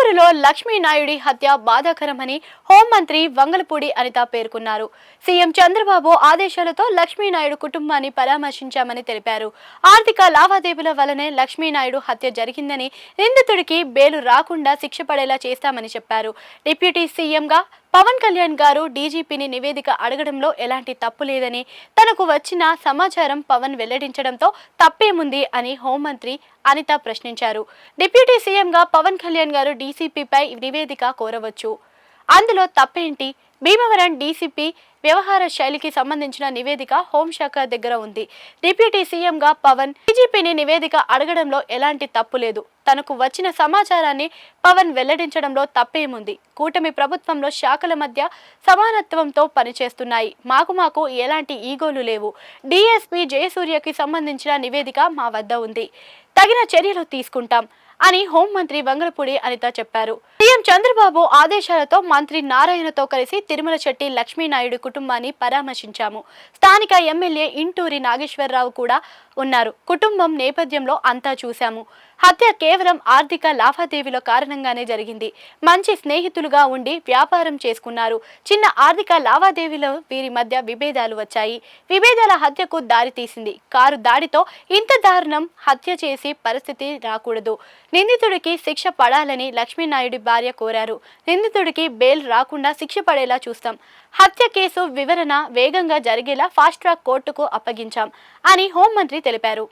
చిత్తూరులో లక్ష్మీనాయుడి హత్య బాధాకరమని హోంమంత్రి వంగలపూడి అనిత పేర్కొన్నారు. సీఎం చంద్రబాబు ఆదేశాలతో లక్ష్మీనాయుడు కుటుంబాన్ని పరామర్శించామని తెలిపారు. ఆర్థిక లావాదేవీల వల్లనే లక్ష్మీనాయుడు హత్య జరిగిందని నిందితుడికి బెయిలు రాకుండా శిక్ష పడేలా చేస్తామని చెప్పారు. డిప్యూటీ సీఎంగా పవన్ కళ్యాణ్ గారు డీజీపీని నివేదిక అడగడంలో ఎలాంటి తప్పు లేదని తనకు వచ్చిన సమాచారం పవన్ వెల్లడించడంతో తప్పేముంది అని హోంమంత్రి అనిత ప్రశ్నించారు. డిప్యూటీ సీఎంగా పవన్ కళ్యాణ్ గారు డీసీపీపై నివేదిక కోరవచ్చు. అందులో తప్పేంటి? భీమవరం డీసీపీ వ్యవహార శైలికి సంబంధించిన నివేదిక హోంశాఖ దగ్గర ఉంది. డిప్యూటీ సీఎంగా పవన్ డీజీపీని నివేదిక అడగడంలో ఎలాంటి తప్పు లేదు. తనకు వచ్చిన సమాచారాన్ని పవన్ వెల్లడించడంలో తప్పేముంది? కూటమి ప్రభుత్వంలో శాఖల మధ్య సమానత్వంతో పనిచేస్తున్నాయి. మాకు మాకు ఎలాంటి ఈగోలు లేవు. డిఎస్పీ జయసూర్యకి సంబంధించిన నివేదిక మా వద్ద ఉంది. తగిన చర్యలు తీసుకుంటాం. అని హోంమంత్రి వంగలపూడి అనిత చెప్పారు. సీఎం చంద్రబాబు ఆదేశాలతో మంత్రి నారాయణతో కలిసి తిరుమల చెట్టి లక్ష్మీనాయుడు కుటుంబాన్ని పరామర్శించాము. స్థానిక ఎమ్మెల్యే ఇంటూరి నాగేశ్వరరావు కూడా ఉన్నారు. కుటుంబం నేపథ్యంలో అంతా చూశాము. హత్య కేవలం ఆర్థిక లావాదేవీల కారణంగానే జరిగింది. మంచి స్నేహితులుగా ఉండి వ్యాపారం చేసుకున్నారు. చిన్న ఆర్థిక లావాదేవీలో వీరి మధ్య విభేదాలు వచ్చాయి. విభేదాల హత్యకు దారి తీసింది. కారు దాడితో ఇంత దారుణం హత్య చేసి పరిస్థితి రాకూడదు. నిందితుడికి శిక్ష పడాలని లక్ష్మీనాయుడి భార్య కోరారు. నిందితుడికి బెయిల్ రాకుండా శిక్ష పడేలా చూస్తాం. హత్య కేసు వివరణ వేగంగా జరిగేలా ఫాస్ట్ ట్రాక్ కోర్టుకు అప్పగించాం. అని హోంమంత్రి తెలిపారు.